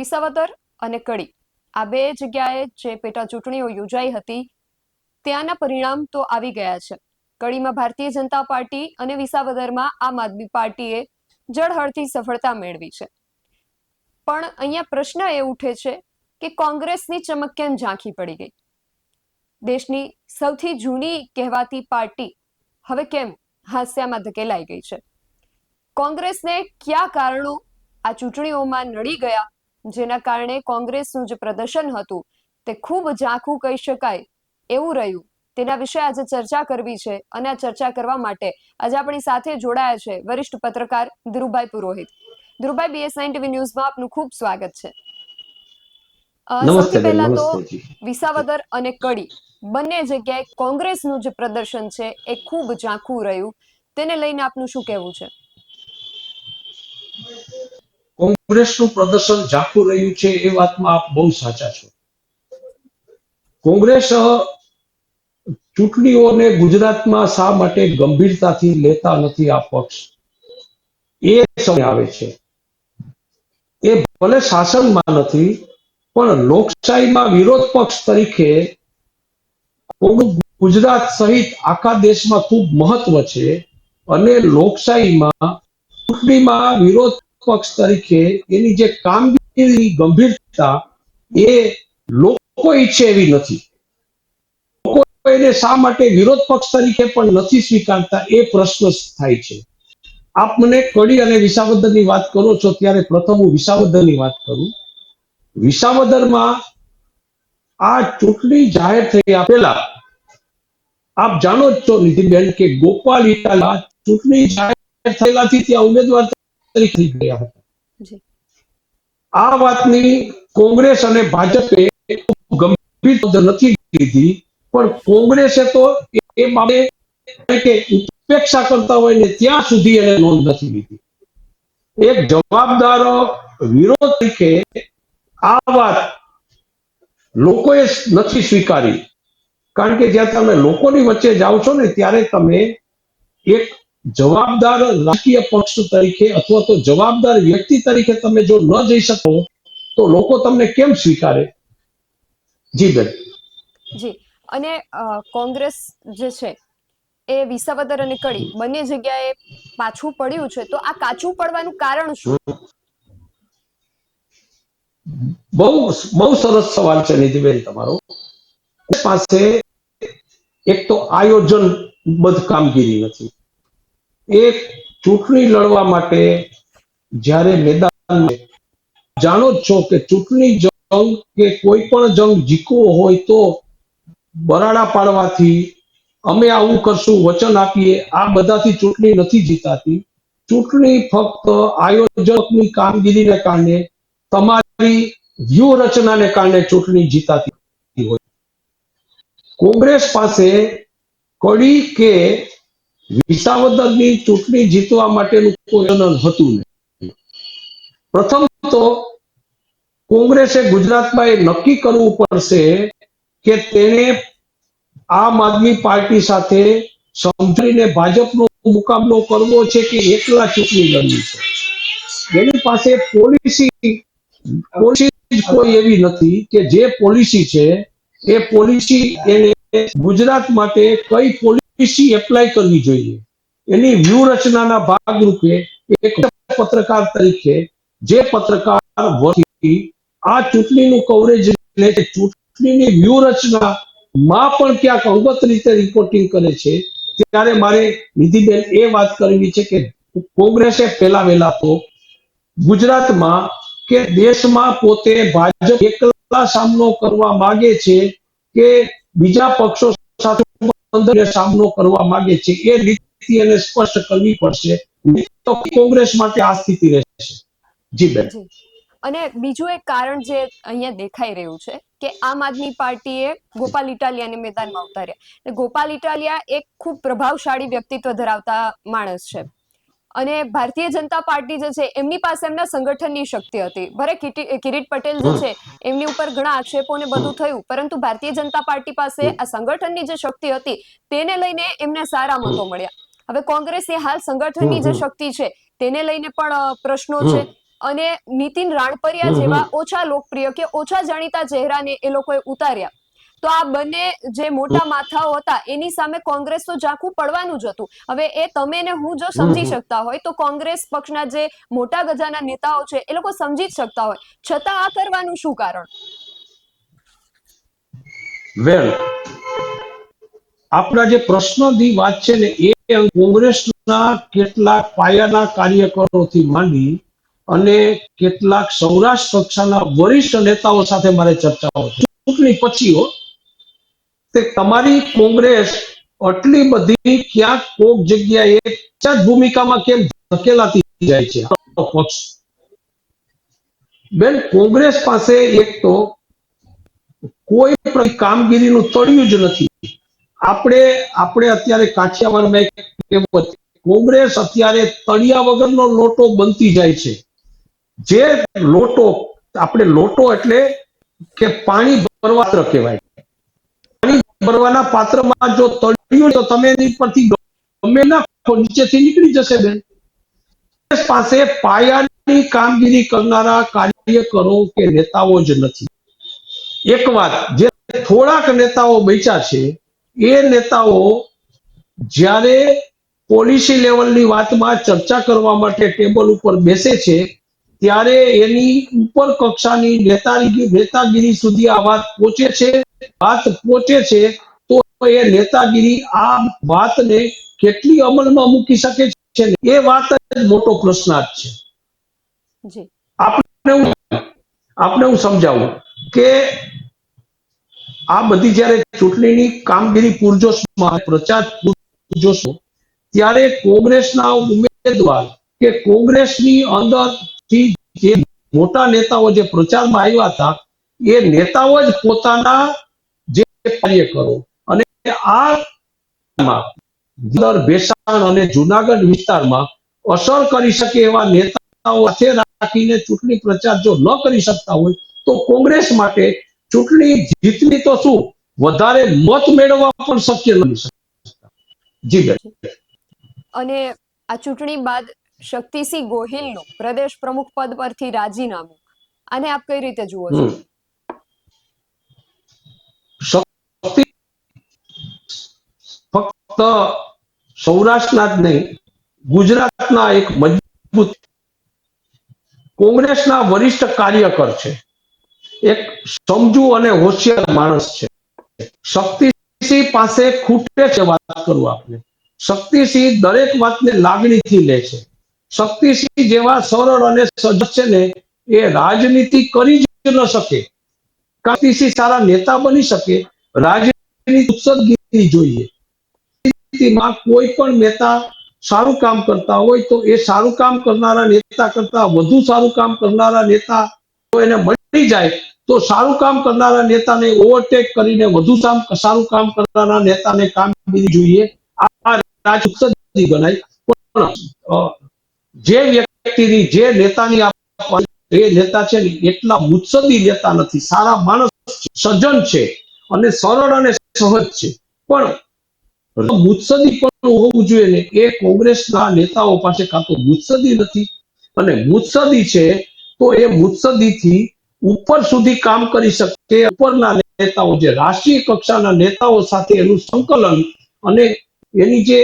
વિસાવદર અને કડી. આ બે જગ્યાએ જે પેટા ચૂંટણીઓ યોજાઈ હતી, ત્યાંના પરિણામ તો આવી ગયા છે. કડીમાં ભારતીય જનતા પાર્ટી અને વિસાવદરમાં આમ આદમી પાર્ટીએ જળહળથી સફળતા મેળવી છે. પણ અહીંયા પ્રશ્ન એ ઉઠે છે કે કોંગ્રેસની ચમક કેમ ઝાંખી પડી ગઈ? દેશની સૌથી જૂની કહેવાતી પાર્ટી હવે કેમ હાસ્યામાં ધકેલાઈ ગઈ છે? કોંગ્રેસને કયા કારણો આ ચૂંટણીઓમાં નડી ગયા? જેના કારણે કોંગ્રેસનું જે પ્રદર્શન હતું તે ખૂબ ઝાંખું કહી શકાય એવું રહ્યું. તેના વિશે આજે ચર્ચા કરવી છે અને આ ચર્ચા કરવા માટે આજે આપણી સાથે જોડાયા છે વરિષ્ઠ પત્રકાર Dhruvbhai Purohit. Dhruvbhai B S nine TV ન્યૂઝમાં આપનું ખૂબ સ્વાગત છે. સૌથી પહેલા તો વિસાવદર અને કડી બંને જગ્યાએ કોંગ્રેસનું જે પ્રદર્શન છે એ ખૂબ ઝાંખું રહ્યું. તેને લઈને આપનું શું કહેવું છે? કોંગ્રેસનું પ્રદર્શન ઝાંખું રહ્યું છે એ વાતમાં આપ બહુ સાચા છો. કોંગ્રેસ ચૂંટણીઓને ગુજરાતમાં શા માટે ગંભીરતાથી લેતા નથી આ પક્ષ? એ સમય આવે છે. એ ભલે શાસનમાં નથી, પણ લોકશાહીમાં વિરોધ પક્ષ તરીકે ગુજરાત સહિત આખા દેશમાં ખૂબ મહત્વ છે અને લોકશાહીમાં ચૂંટણીમાં વિરોધ પક્ષ તરીકે એની જે કામગીરીની ગંભીરતા એ લોકો ઈચ્છે એવી નથી. લોકો એને શા માટે વિરોધ પક્ષ તરીકે પણ નથી સ્વીકારતા એ પ્રશ્ન થાય છે. આપ મને કડી અને વિસાવદરની વાત કરો છો ત્યારે પ્રથમ હું વિસાવદરની વાત કરું. વિસાવદરમાં આ ચૂંટણી જાહેર થઈ આપેલા આપ જાણો જ છો નીતિનબેન કે ગોપાલ ઇટાલા ચૂંટણી જાહેર થયેલાથી ત્યાં ઉમેદવાર થઈ ગયા હતા. આ વાતની કોંગ્રેસ અને ભાજપે ગંભીર નથી લીધી પણ કોંગ્રેસે તો એ બાબતે કે ઉપેક્ષા કરતા હોય ને ત્યાં સુધી એને નોંધ નથી લીધી. એક જવાબદાર વિરોધ તરીકે આ વાત લોકોએ નથી સ્વીકારી. કારણ કે જ્યાં તમે લોકોની વચ્ચે જાઓ છો ને ત્યારે તમે એક જવાબદાર રાજકીય પક્ષ તરીકે અથવા તો જવાબદાર વ્યક્તિ તરીકે તમે જો ન જઈ શકો તો લોકો તમને કેમ સ્વીકારે? જી બેન. જી. અને કોંગ્રેસ જે છે એ વિસાવદર અને કડી બંને જગ્યાએ પાછું પડ્યું છે. તો આ કાચું પડવાનું કારણ શું? બહુ બહુ સરસ સવાલ છે નિધિબેન તમારો. પાસે એક તો આયોજન બધ કામગીરી નથી. એક ચૂંટણી લડવા માટે જ્યારે મેદાન જાણો જ છો કે ચૂંટણી જંગ કે કોઈ પણ જંગ જીતવો હોય તો બરાડા પાડવાથી અમે આવું કરશું, વચન આપીએ. આ બધાથી ચૂંટણી નથી જીતાતી. ચૂંટણી ફક્ત આયોજકની કામગીરીને કારણે, તમારી વ્યૂહરચનાને કારણે ચૂંટણી જીતાતી હોય. કોંગ્રેસ પાસે કડી કે વિસાવદરની ચૂંટણી જીતવા માટેનું કોઈ હતું પ્રથમ તો કોંગ્રેસે ગુજરાતમાં એ નક્કી કરવું પડશે કે તેને આમ આદમી પાર્ટી સાથે સમજીને ભાજપનો મુકાબલો કરવો છે કે એકલા ચૂંટણી લડવી છે? એની પાસે પોલિસી પોલિસી કોઈ એવી નથી કે જે પોલિસી છે, એ પોલિસી એને ગુજરાત માટે કઈ પોલિસી એપ્લાય કરવી જોઈએ. એની વ્યૂહરચનાના ભાગરૂપે એક પત્રકાર તરીકે જે પત્રકાર વર્ષથી આ ચૂંટણીનું કવરેજ ચૂંટણીની વ્યૂહરચના માં પણ ક્યાંક અંગત રીતે રિપોર્ટિંગ કરે છે, ત્યારે મારે નિધિબેન એ વાત કરવી છે કે કોંગ્રેસે પહેલા વહેલા તો ગુજરાતમાં કે દેશમાં પોતે ભાજપ એકલા સામનો કરવા માંગે છે કે બીજા પક્ષો સાથે સામનો કરવા માંગે છે. એ નીતિ એને સ્પષ્ટ કરવી પડશે. તો કોંગ્રેસ માટે આ સ્થિતિ રહેશે. જી બેન. અને બીજું એક કારણ જે અહીંયા દેખાઈ રહ્યું છે કે આમ આદમી પાર્ટીએ ગોપાલ ઇટાલિયાને મેદાનમાં ઉતાર્યા. ગોપાલ ઇટાલિયા એક ખૂબ પ્રભાવશાળી વ્યક્તિત્વ ધરાવતા માણસ છે. અને ભારતીય જનતા પાર્ટી જે છે એમની પાસે એમના સંગઠનની શક્તિ હતી. ભલે કિરીટ પટેલ જે છે એમની ઉપર ઘણા આક્ષેપો ને બધું થયું પરંતુ ભારતીય જનતા પાર્ટી પાસે આ સંગઠનની જે શક્તિ હતી તેને લઈને એમને સારા મતો મળ્યા. હવે કોંગ્રેસે હાલ સંગઠનની જે શક્તિ છે તેને લઈને પણ પ્રશ્નો છે અને નીતિન રાણપરિયા. જેવા ઓછા લોકપ્રિય કે ઓછા જાણીતા ચહેરાને એ લોકોએ ઉતાર્યા. તો આ બંને જે મોટા માથાઓ હતા એની સામે કોંગ્રેસ તો ઝાંખું પડવાનું જ હતું હવે એ તમે ને હું જો સમજી. શકતા હોય તો કોંગ્રેસ પક્ષના જે મોટા ગજાના નેતાઓ છે એ લોકો સમજી જ શકતા હોય છતાં આ કરવાનું શું કારણ વેલ આપણા જે પ્રશ્નની વાત છે ને એ કોંગ્રેસના કેટલાક પાયાના કાર્યકરોથી માંડી અને કેટલાક સૌરાષ્ટ્ર કક્ષાના વરિષ્ઠ નેતાઓ સાથે મારે ચર્ચાઓ. ચૂંટણી પછી હો તે તમારી કોંગ્રેસ આટલી બધી ક્યાંક કોક જગ્યાએ જ ભૂમિકામાં કેમ ધકેલાતી જાય છે? બેન, કોંગ્રેસ પાસે એક તો કોઈ પણ કામગીરીનું તળિયું જ નથી. આપણે આપણે અત્યારે કાઠિયાવાડમાં કોંગ્રેસ અત્યારે તળિયા વગરનો લોટો બનતી જાય છે. જે લોટો, આપણે લોટો એટલે કે પાણી ભરવા પાત્ર કહેવાય. ભરવાના પાત્રમાં જો તળિયું તો તમે એની પરથી ગમે ના નીચેથી નીકળી જશે બેન. પાસે પાયાની કામગીરી કરનારા કાર્યકરો કે નેતાઓ જ નથી. એક વાત, જે થોડાક નેતાઓ બેચા છે, એ નેતાઓ જ્યારે પોલિસી લેવલની વાતમાં ચર્ચા કરવા માટે ટેબલ ઉપર બેસે છે, ત્યારે એની ઉપર કક્ષાની નેતાગીરી સુધી આ વાત પહોંચે છે. વાત પહોંચે છે તો એ નેતાગીરી આ વાતને કેટલી અમલમાં મૂકી શકે છે એ વાત જ મોટો પ્રશ્નાર્થ છે. આપણે હું આપણે હું સમજાવું કે આ બધી જ્યારે ચૂંટણીની કામગીરી પૂરજોશમાં પ્રચાર પૂરજોશમાં ત્યારે કોંગ્રેસના ઉમેદવાર કે કોંગ્રેસની અંદરથી જે મોટા નેતાઓ જે પ્રચારમાં આવ્યા હતા એ નેતાઓ જ પોતાના જે કાર્યકરો અને આ ભેસાણ અને જુનાગઢ વિસ્તારમાં અસર કરી શકે એવા નેતાઓ સાથે રાખીને ચૂંટણી પ્રચાર જો ન કરી શકતા હોય તો કોંગ્રેસ માટે ચૂંટણી જીતવી તો શું? વધારે મત મેળવવા પણ શક્ય નથી શકતા જી અને આ ચૂંટણી બાદ શક્તિસિંહ ગોહિલનું પ્રદેશ પ્રમુખ પદ પરથી રાજીનામું. આને આપ કઈ રીતે જુઓ છો હમ. શક્તિ ફક્ત સૌરાષ્ટ્રના જ નહીં, ગુજરાતના એક મજબૂત કોંગ્રેસના વરિષ્ઠ કાર્યકર છે. એક સમજુ અને હોશિયાર માણસ છે. શક્તિસિંહ પાસે ખૂટે છે વાત કરું આપણે શક્તિસિંહ દરેક વાતને લાગણીથી લે છે. શક્તિસિંહ જેવા સરળ અને સજ્જ છે ને, એ રાજનીતિ કરી જ ન શકે. શક્તિસિંહ સારા નેતા બની શકે. રાજનીતિ ઉત્સદગીરી જોઈએ. રાજનીતિમાં કોઈ પણ નેતા સારું કામ કરતા હોય તો એ સારું કામ કરનારા નેતા કરતા વધુ સારું કામ કરનારા નેતા એને મળી જાય તો સારું કામ કરનારા નેતાને ઓવરટેક કરીને વધુ સારું કામ કરનારા નેતાને કામગીરી જોઈએ. આ ગણાય. પણ જે વ્યક્તિની, જે નેતાની એ નેતા છે ને એટલા મુત્સદી નેતા નથી. સારા માણસ સજ્જન છે અને સરળ અને સહજ છે. પણ મુત્સદી પણ હોવું જોઈએ ને એ કોંગ્રેસના નેતાઓ પાસે કાં તો મુત્સદી નથી અને મુત્સદી છે તો એ મુત્સદીથી ઉપર સુધી કામ કરી શકે ઉપરના નેતાઓ જે રાષ્ટ્રીય કક્ષાના નેતાઓ સાથે એનું સંકલન અને એની જે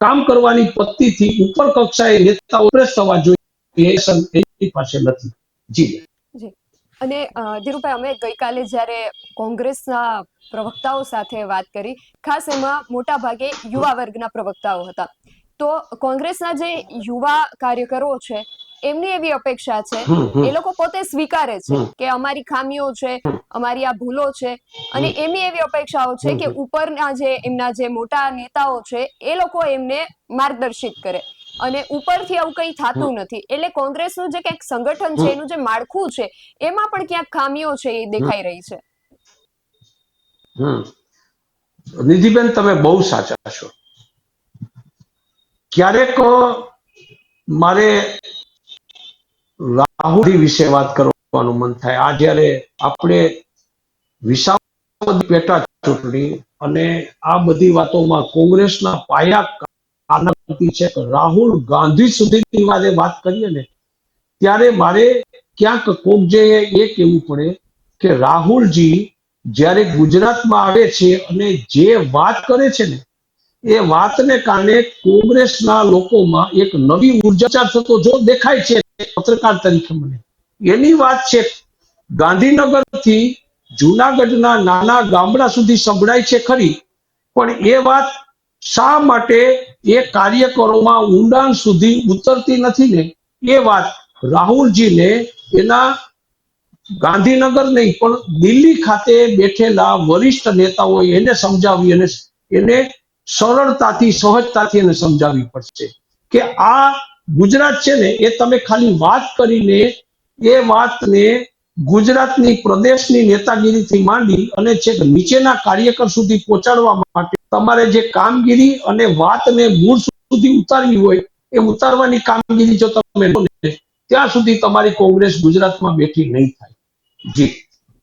કામ કરવાની પદ્ધતિથી ઉપર કક્ષાએ નેતાઓ પ્રેસ થવા જોઈએ એની પાસે નથી. જી. અને ધીરુભાઈ અમે ગઈકાલે જ્યારે કોંગ્રેસના પ્રવક્તાઓ સાથે વાત કરી ખાસ એમાં મોટા ભાગે યુવા વર્ગના પ્રવક્તાઓ હતા. તો કોંગ્રેસના જે યુવા કાર્યકરો છે એમની એવી અપેક્ષા છે. એ લોકો પોતે સ્વીકારે છે કે અમારી ખામીઓ છે અમારી આ ભૂલો છે અને એમની એવી અપેક્ષાઓ છે કે ઉપરના જે એમના જે મોટા નેતાઓ છે એ લોકો એમને માર્ગદર્શિત કરે. અને ઉપરથી આવું કંઈ થતું નથી. એટલે કોંગ્રેસનું જે કંઈક સંગઠન છે એનું જે માળખું છે એમાં પણ ક્યાંક ખામીઓ છે એ દેખાઈ રહી છે. નિધિબેન તમે બહુ સાચા છો. ક્યારેક મારે રાહુલ વિશે વાત કરવાનું મન થાય. આ જ્યારે આપણે વિસાવદ પેટા ચૂંટણી અને આ બધી વાતોમાં કોંગ્રેસના પાયા કાનાપતિ છે રાહુલ ગાંધી સુધીની મારે વાત કરીએ ને, ત્યારે મારે ક્યાંક કોક જે એ કહેવું પડે કે રાહુલજી જ્યારે ગુજરાતમાં આવે છે અને જે વાત કરે છે ને, એ વાતને કારણે કોંગ્રેસના લોકોમાં એક નવી ઊર્જા થતો જો દેખાય છે પત્રકાર તરીકે મને. એની વાત છે, ગાંધીનગરથી જુનાગઢના નાના ગામડા સુધી સંભળાય છે ખરી, પણ એ વાત શા માટે એ કાર્યકરોમાં ઊંડાણ સુધી ઉતરતી નથી ને? એ વાત રાહુલજીને એના ગાંધીનગર નહીં, પણ દિલ્હી ખાતે બેઠેલા વરિષ્ઠ નેતાઓ એને સમજાવી અને એને સરળતાથી, સહજતાથી એને સમજાવવી પડશે કે આ ગુજરાત છે ને, એ તમે ખાલી વાત કરીને એ વાતને ગુજરાતની પ્રદેશની નેતાગીરીથી માંડી અને છેક નીચેના કાર્યકર સુધી પહોંચાડવા માટે તમારે જે કામગીરી અને વાતને મૂળ સુધી ઉતારવી હોય એ ઉતારવાની કામગીરી જો તમે ત્યાં સુધી તમારી કોંગ્રેસ ગુજરાતમાં બેઠી નહીં થાય. જી.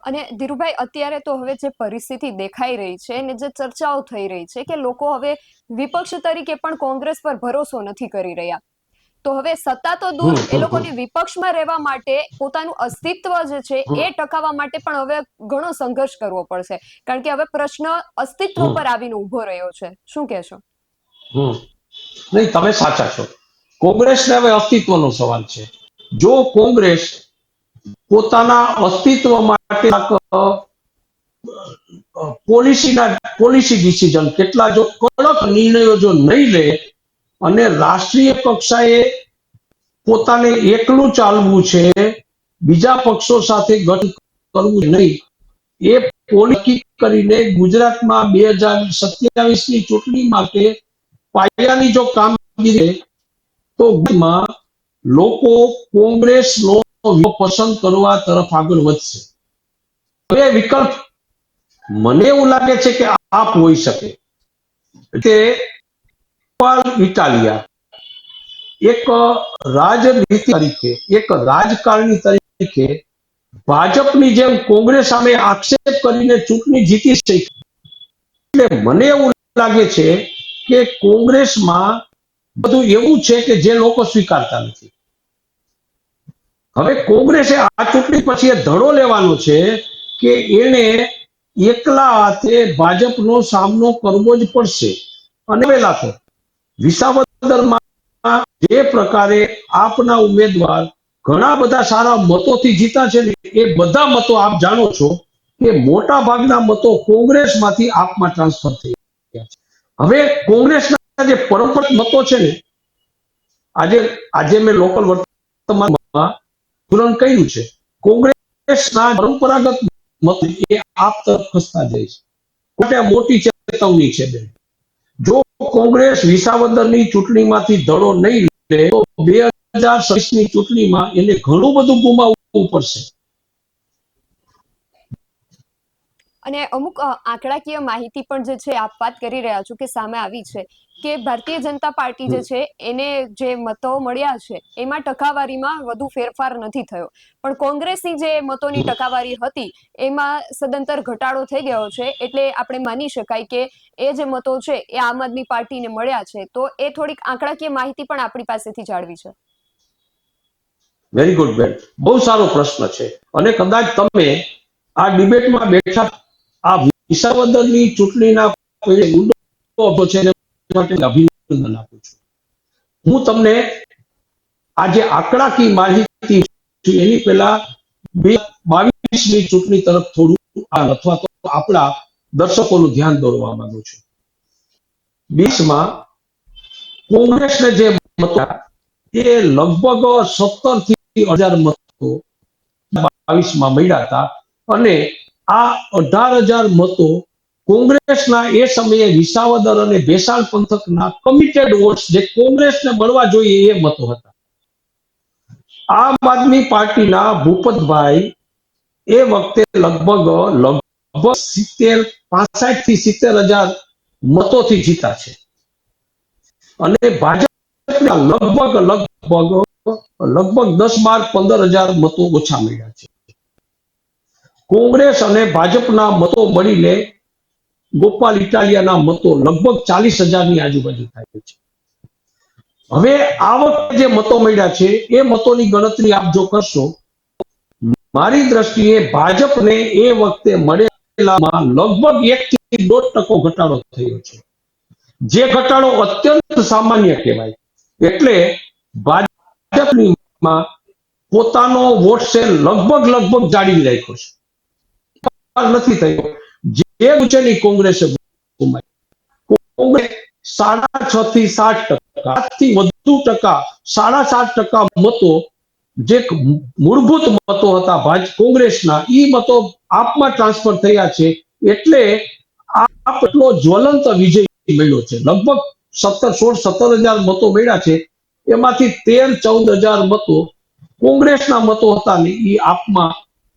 અને ધીરુભાઈ, અત્યારે તો હવે જે પરિસ્થિતિ દેખાઈ રહી છે અને જે ચર્ચાઓ થઈ રહી છે કે લોકો હવે વિપક્ષ તરીકે પણ કોંગ્રેસ પર ભરોસો નથી કરી રહ્યા. તો હવે સત્તા તો દૂર એ લોકોને વિપક્ષમાં રહેવા માટે પોતાનું અસ્તિત્વ જે છે એ ટકાવવા માટે પણ હવે ઘણો સંઘર્ષ કરવો પડશે. કારણ કે હવે પ્રશ્ન અસ્તિત્વ પર આવીને ઊભો રહ્યો છે. શું કહેશો? નહીં તમે સાચા છો. કોંગ્રેસને હવે અસ્તિત્વનો સવાલ છે. જો કોંગ્રેસ પોતાના અસ્તિત્વ માટે પોલિસીના પોલિસી ડિસિઝન કેટલા જો કડક નિર્ણયો જો નહીં લે અને રાષ્ટ્રીય કક્ષાએ પોતાને એકલું ચાલવું છે, બીજા પક્ષો સાથે ગઠ કરવું નહીં. એ પોલિકી કરીને ગુજરાતમાં બે હજાર સત્યાવીસની ચૂંટણી માટે પાયાની જો કામગીરી તો લોકો કોંગ્રેસનો વિકલ્પ પસંદ કરવા તરફ આગળ વધશે. હવે વિકલ્પ, મને એવું લાગે છે કે આપ હોઈ શકે. કે ઇટાલિયા. એક રાજનીતિ તરીકે, એક રાજકારણી તરીકે ભાજપની જેમ કોંગ્રેસ સામે આક્ષેપ કરીને ચૂંટણી જીતી શકી એટલે મને એવું લાગે છે કે કોંગ્રેસમાં બધું એવું છે કે જે લોકો સ્વીકારતા નથી. હવે કોંગ્રેસે આ ચૂંટણી પછી એ ધડો લેવાનો છે કે એને એકલા હાથે ભાજપનો સામનો કરવો જ પડશે. અને વેલા તો વિસાવદરમાં જે પ્રકારે આપના ઉમેદવાર ઘણા બધા સારા મતોથી જીતા છે ને એ બધા મતો આપ જાણો છો કે મોટા ભાગના મતો કોંગ્રેસમાંથી આપમાં ટ્રાન્સફર થઈ ગયા છે. હવે કોંગ્રેસના જે પરંપરાગત મતો છે ને, આજે આજે મેં લોકલ વર્તમાનમાં પૂરણ કર્યું છે. કોંગ્રેસના પરંપરાગત મત એ આપ તરફ ખસતા જાય છે. માટે ચેતવણી છે બેન. જો કોંગ્રેસ વિસાવદરની ચૂંટણીમાંથી ધડો નહીં લે, તો બે હજારની ચૂંટણીમાં એને ઘણું બધું ગુમાવવું પડશે. અને અમુક આંકડાકીય માહિતી પણ જે છે, આપ વાત કરી રહ્યા છો કે સામે આવી છે, કે ભારતીય જનતા પાર્ટી જે છે, એને જે મતો મળ્યા છે, એમાં ટકાવારીમાં વધુ ફેરફાર નથી થયો. પણ કોંગ્રેસની જે મતોની ટકાવારી હતી, એમાં સદંતર ઘટાડો થઈ ગયો છે, એટલે આપણે માની શકાય કે એ જે મતો છે, એ આમ આદમી પાર્ટીને મળ્યા છે, તો એ થોડીક આંકડાકીય માહિતી પણ આપણી પાસેથી જાળવી છે. વેરી ગુડ બેન. બહુ સારો પ્રશ્ન છે. અને કદાચ તમે આ ડિબેટમાં બેઠા આ વિસાવદરની ચૂંટણીના ઊંડો છે અભિનંદન આપું છું. હું તમને આ જે આંકડાકીય માહિતી એની પહેલા બે બાવીસની ચૂંટણી તરફ થોડું અથવા તો આપણા દર્શકોનું ધ્યાન દોરવા માંગુ છું. બીસમાં કોંગ્રેસને જે મતો એ લગભગ સત્તરથી હજાર મતો બાવીસમાં મળ્યા હતા અને આ અઢાર હજાર મતો કોંગ્રેસના એ સમયે વિસાવદર અને ભેસાણ પંથકના કમિટેડ વોટ્સ જે કોંગ્રેસને મળવા જોઈએ એ મતો હતા. આમ આદમી પાર્ટીના ભૂપતભાઈ એ વખતે લગભગ લગભગ સિત્તેર પાસઠથી સિત્તેર હજાર મતોથી જીતા છે. અને ભાજપના લગભગ લગભગ લગભગ દસ બાર, પંદર હજાર મતો ઓછા મળ્યા છે. કોંગ્રેસ અને ભાજપના મતો મળીને ગોપાલ ઇટાલિયાના મતો લગભગ ચાલીસ હજારની આજુબાજુ થાય છે. હવે આ વખતે જે મતો મળ્યા છે, એ મતોની ગણતરી આપ જો કરશો, મારી દ્રષ્ટિએ ભાજપને એ વખતે મળેલામાં લગભગ એક થી દોઢ ટકો ઘટાડો થયો છે. જે ઘટાડો અત્યંત સામાન્ય કહેવાય. એટલે ભાજપની પોતાનો વોટ શેર લગભગ લગભગ જાળવી રાખ્યો છે. નથી થયો. જે કોંગ્રેસે કોંગ્રેસ સાડા છ થી સાત ટકા થી વધુ ટકા, સાડા સાત ટકા મતો, જે મૂળભૂત મતો હતા ભાજ કોંગ્રેસના એ મતો આપમાં ટ્રાન્સફર થયા છે એટલે આટલો જ્વલંત વિજય મળ્યો છે. લગભગ સત્તર, સોળ, સત્તર હજાર મતો મળ્યા છે. એમાંથી તેર, ચૌદ હજાર મતો કોંગ્રેસના મતો હતા ને એ આપમાં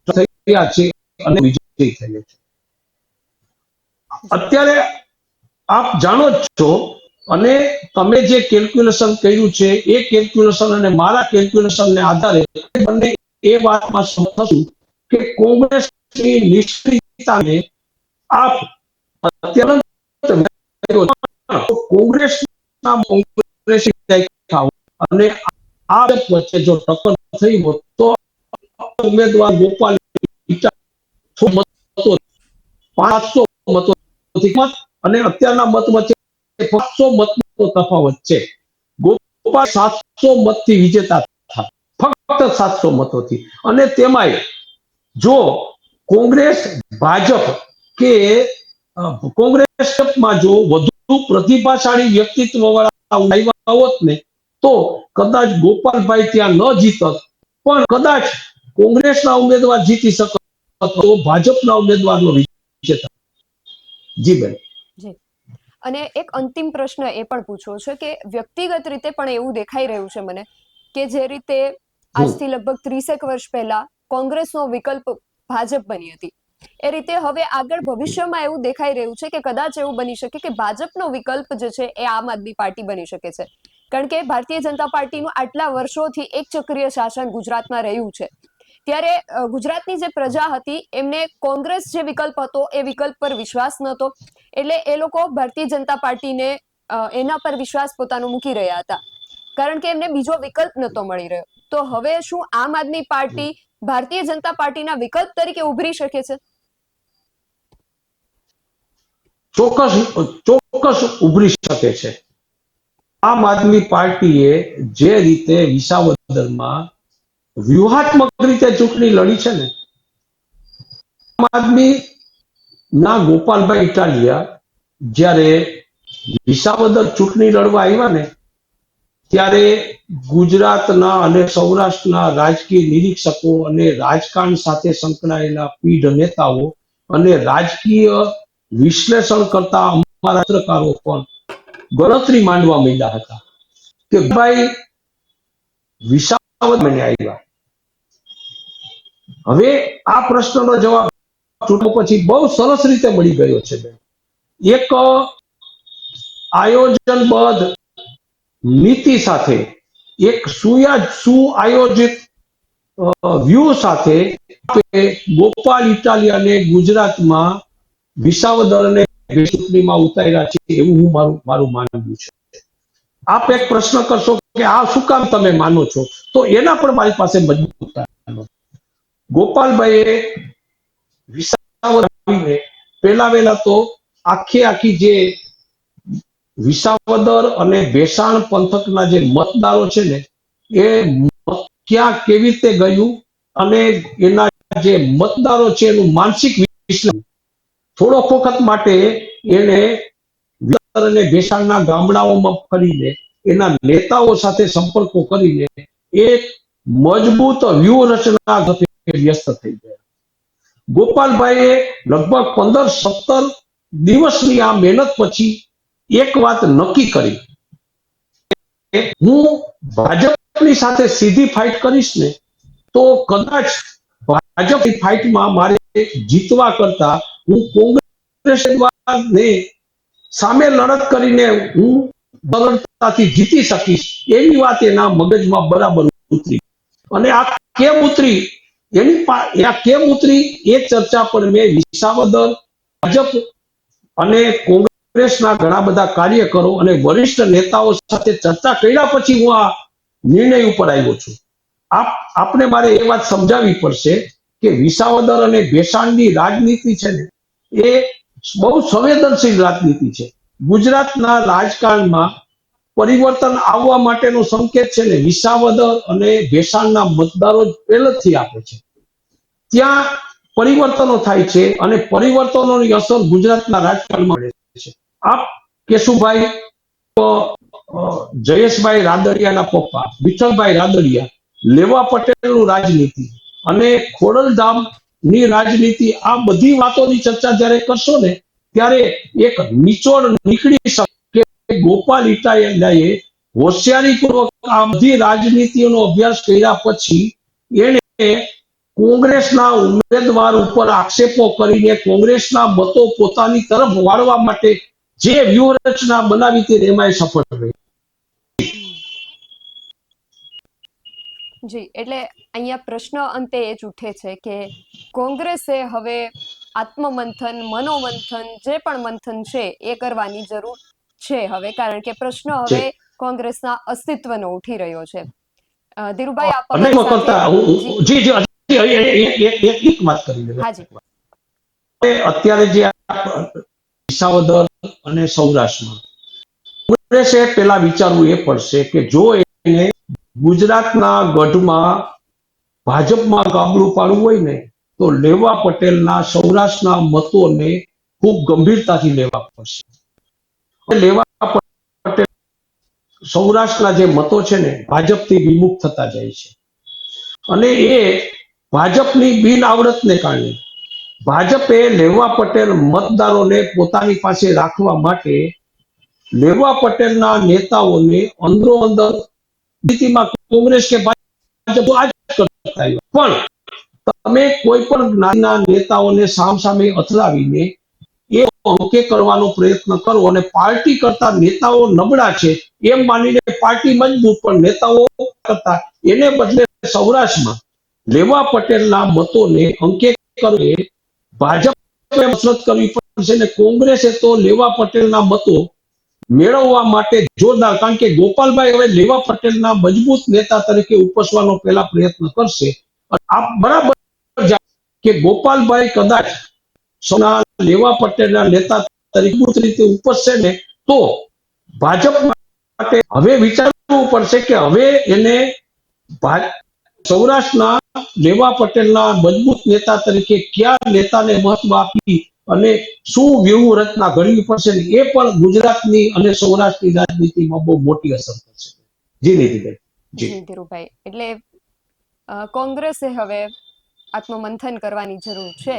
થયા છે. અને વિજય થયો છે. અત્યારે આપ જાણો જ છો અને તમે જે કેલ્ક્યુલેશન કર્યું છે, એ કેલ્ક્યુલેશન અને મારા કેલ્ક્યુલેશનને આધારે બંને એ વાતમાં સહમત થશું કે કોંગ્રેસની નિષ્ક્રિયતાને આપ અત્યંત કોંગ્રેસના કોંગ્રેસી અને આ વચ્ચે જો ટક્કર થઈ હોત તો ઉમેદવાર ગોપાલ મતો પાંચસો મતો અને અત્યારના મત વચ્ચે પાંચસો મતનો તફાવત છે. ગોપાલ સાતસો મતથી વિજેતા ફક્ત સાતસો મતોથી. અને તેમાંય જો કોંગ્રેસ, ભાજપ કે કોંગ્રેસમાં જો વધુ પ્રતિભાશાળી વ્યક્તિત્વ વાળા હોત ને, તો કદાચ ગોપાલભાઈ ત્યાં ન જીતત. પણ કદાચ કોંગ્રેસના ઉમેદવાર જીતી શકત. તો ભાજપના ઉમેદવારનો વિજેતા જી બેન. અને એક અંતિમ પ્રશ્ન એ પણ પૂછવો છે કે વ્યક્તિગત રીતે પણ એવું દેખાઈ રહ્યું છે મને કે જે રીતે આજથી લગભગ ત્રીસેક વર્ષ પહેલા કોંગ્રેસનો વિકલ્પ ભાજપ બની હતી. એ રીતે હવે આગળ ભવિષ્યમાં એવું દેખાઈ રહ્યું છે કે કદાચ એવું બની શકે કે ભાજપનો વિકલ્પ જે છે એ આમ આદમી પાર્ટી બની શકે છે. કારણ કે ભારતીય જનતા પાર્ટીનું આટલા વર્ષોથી એક ચક્રીય શાસન ગુજરાતમાં રહ્યું છે. ત્યારે ગુજરાતની જે પ્રજા હતી, એમને કોંગ્રેસ જે વિકલ્પ હતો, એ વિકલ્પ પર વિશ્વાસ નહોતો. એટલે એ લોકો ભારતીય જનતા પાર્ટીને એના પર વિશ્વાસ પોતાનો મૂકી રહ્યા હતા. કારણ કે એમને બીજો વિકલ્પ નહોતો મળી રહ્યો. તો હવે શું આમ આદમી પાર્ટી ભારતીય જનતા પાર્ટીના વિકલ્પ તરીકે ઉભરી શકે છે? ચોક્કસ ચોક્કસ ઉભરી શકે છે. આમ આદમી પાર્ટીએ જે રીતે વિસાવદરમાં વ્યૂહાત્મક રીતે ચૂંટણી લડી છે ને, આમ આદમી ના ગોપાલભાઈ ઇટાલિયા જ્યારે વિસાવદર ચૂંટણી લડવા આવ્યા ને, ત્યારે ગુજરાતના અને સૌરાષ્ટ્રના રાજકીય નિરીક્ષકો અને રાજકારણ સાથે સંકળાયેલા પીઢ નેતાઓ અને રાજકીય વિશ્લેષણ કરતા અમારા પત્રકારો પણ ગણતરી માંડવા માંડ્યા હતા કે ભાઈ વિસાવદર મને આવ્યા. હવે આ પ્રશ્નનો જવાબ ચૂંટણી પછી બહુ સરસ રીતે મળી ગયો છે બેન. એક આયોજનબદ્ધ નીતિ સાથે, એક સુયા, સુઆયોજિત વ્યૂહ સાથે ગોપાલ ઇટાલિયાને ગુજરાતમાં વિસાવદરને ચૂંટણીમાં ઉતાર્યા છે એવું હું મારું મારું માનવું છે. આપ એક પ્રશ્ન કરશો કે આ શું કામ તમે માનો છો? તો એના પણ મારી પાસે મજબૂત. ગોપાલભાઈએ વિસાવદર આવીને પહેલા વહેલા તો આખી આખી જે વિસાવદર અને ભેસાણ પંથકના જે મતદારો છે ને, એ ક્યાં કેવી રીતે ગયું અને એના જે મતદારો છે એનું માનસિક વિશ્લેષણ? થોડોક વખત માટે એને અને ભેસાણના ગામડાઓમાં ફરીને એના નેતાઓ સાથે સંપર્કો કરીને એક મજબૂત વ્યૂહરચના વ્યસ્ત થઈ ગયા. ગોપાલભાઈએ લગભગ પંદર સત્તર દિવસની આ મહેનત પછી એક વાત નક્કી કરી. હું ભાજપની સાથે સીધી ફાઇટ કરીશ ને, તો કદાચ ભાજપની ફાઇટમાં મારે જીતવા કરતા હું કોંગ્રેસ ને સામે લડત કરીને હું સરળતાથી જીતી શકીશ એવી વાત એના મગજમાં બરાબર ઉતરી. અને આ કેમ ઉતરી? એની એના કેમ ઉતરી એ ચર્ચા પણ મેં વિસાવદર ભાજપ અને કોંગ્રેસના ઘણા બધા કાર્યકરો અને વરિષ્ઠ નેતાઓ સાથે ચર્ચા કર્યા પછી હું આ નિર્ણય ઉપર આવ્યો છું. આપ, આપને મારે એ વાત સમજાવવી પડશે કે વિસાવદર અને ભેસાણની રાજનીતિ છે ને, એ બહુ સંવેદનશીલ રાજનીતિ છે. ગુજરાતના રાજકારણમાં પરિવર્તન આવવા માટેનો સંકેત છે ને વિસાવદર અને ભેસાણના મતદારો જ પહેલેથી આપે છે. ત્યાં પરિવર્તનો થાય છે અને પરિવર્તનોની અસર ગુજરાતના રાજકારણમાં પડે છે. આપ કેશુભાઈ જયેશભાઈ રાદડિયાના પપ્પા, વિઠ્ઠલભાઈ રાદડિયા, લેવા પટેલનું રાજનીતિ અને ખોડલધામની રાજનીતિ આ બધી વાતોની ચર્ચા જ્યારે કરશો ને, ત્યારે એક નિચોડ નીકળી શકે ગોપાલ ઇટાલિયાએ હોશિયારીપૂર્વક આ બધી રાજનીતિઓનો અભ્યાસ કર્યા પછી એણે કોંગ્રેસના ઉમેદવાર ઉપર આક્ષેપો કરીને કોંગ્રેસના મતો પોતાની તરફ વાળવા માટે જે વ્યૂહરચના બનાવી તે એમાં સફળ રહી. જી, એટલે અહીંયા પ્રશ્ન અંતે એ જ ઉઠે છે કે કોંગ્રેસે હવે આત્મમંથન, મનોમંથન, જે પણ મંથન છે એ કરવાની જરૂર છે હવે કારણ કે પ્રશ્ન હવે કોંગ્રેસના અસ્તિત્વનો ઉઠી રહ્યો છે. ધીરુભાઈ આપ જી, જી એક- વાત કરી અત્યારે જે વિસાવદર અને સૌરાષ્ટ્રમાં કોંગ્રેસે પેલા વિચારવું એ પડશે કે જો એને ગુજરાતના ગઢમાં ભાજપમાં ગાબડું પાડવું હોય ને તો લેવા પટેલના સૌરાષ્ટ્રના મતોને ખૂબ ગંભીરતાથી લેવા પડશે. લેવા પટેલ સૌરાષ્ટ્રના જે મતો છે ને, ભાજપથી વિમુખ થતા જાય છે. અને એ ભાજપની બિન આવડતને કારણે ભાજપે લેવા પટેલ મતદારોને પોતાની પાસે રાખવા માટે લેવા પટેલના નેતાઓને અંદરો અંદર સ્થિતિમાં કોંગ્રેસ કે ભાજપ આજ કરતા પણ તમે કોઈ પણ નાના નેતાઓને સામસામે અથડાવીને એ ઓકે કરવાનો પ્રયત્ન કરો અને પાર્ટી કરતા નેતાઓ નબળા છે. એમ માનીને પાર્ટી મજબૂત, પણ નેતાઓ કરતા એને બદલે સૌરાષ્ટ્રમાં લેવા પટેલના મતોને અંકે કરે ભાજપે મસરત કરવી પડશે ને કોંગ્રેસે તો લેવા પટેલના મતો મેળવવા માટે જોરદાર, કારણ કે ગોપાલભાઈ હવે લેવા પટેલના મજબૂત નેતા તરીકે ઉપસવાનો પહેલા પ્રયત્ન કરશે. આ બરાબર કે ગોપાલભાઈ કદાચ સોના લેવા પટેલના નેતા તરીકે રીતે ઉપસશે ને, તો ભાજપ માટે હવે વિચારવું પડશે કે હવે એને સૌરાષ્ટ્રના લેવા પટેલના મજબૂત નેતા તરીકે કયા નેતાને મહત્વ આપી અને શું વ્યૂહ રચના ઘડવી પડશે એ પણ ગુજરાતની અને સૌરાષ્ટ્રની રાજનીતિમાં બહુ મોટી અસર થશે. જી જી. જી ધીરુભાઈ એટલે કોંગ્રેસે હવે આત્મમંથન કરવાની જરૂર છે.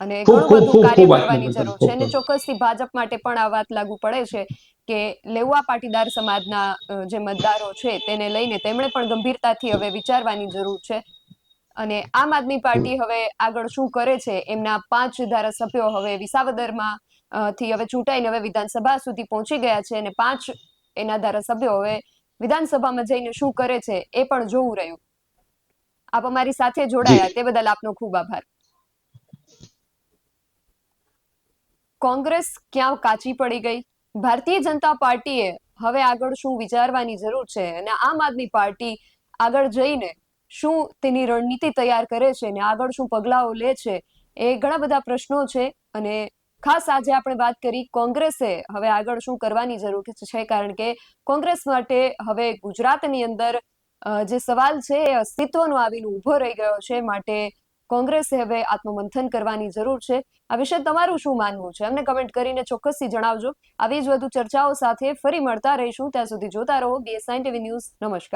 અને ઘણું બધું કાર્ય કરવાની જરૂર છે. અને. ચોક્કસથી ભાજપ માટે પણ આ વાત લાગુ પડે છે કે લેવા પાટીદાર સમાજના જે મતદારો છે તેને લઈને તેમણે પણ ગંભીરતાથી હવે વિચારવાની જરૂર છે. અને આમ આદમી પાર્ટી હવે આગળ શું કરે છે એમના પાંચ ધારાસભ્યો હવે વિસાવદરમાં થી હવે ચૂંટાઈને હવે વિધાનસભા સુધી પહોંચી ગયા છે અને પાંચ એના ધારાસભ્યો હવે વિધાનસભામાં જઈને શું કરે છે એ પણ જોવું રહ્યું. આપ અમારી સાથે જોડાયા. તે બદલ આપનો ખૂબ આભાર. કોંગ્રેસ ક્યાં કાચી પડી ગઈ? ભારતીય જનતા પાર્ટીએ હવે આગળ શું વિચારવાની જરૂર છે અને આમ આદમી પાર્ટી આગળ જઈને શું તેની રણનીતિ તૈયાર કરે છે અને આગળ શું પગલાઓ લે છે એ ઘણા બધા પ્રશ્નો છે અને ખાસ આજે આપણે વાત કરી કોંગ્રેસે હવે આગળ શું કરવાની જરૂર છે કારણ કે કોંગ્રેસ માટે હવે ગુજરાતની અંદર જે સવાલ છે એ અસ્તિત્વનો આવીને ઊભો રહી ગયો છે માટે કોંગ્રેસે હવે આત્મમંથન કરવાની જરૂર છે. આ વિશે તમારું શું માનવું છે? અમને કમેન્ટ કરીને ચોક્કસથી જણાવજો. આવી જ વધુ ચર્ચાઓ સાથે ફરી મળતા રહીશું. ત્યાં સુધી જોતા રહો. બીએસઆઈ ટીવી ન્યૂઝ નમસ્કાર.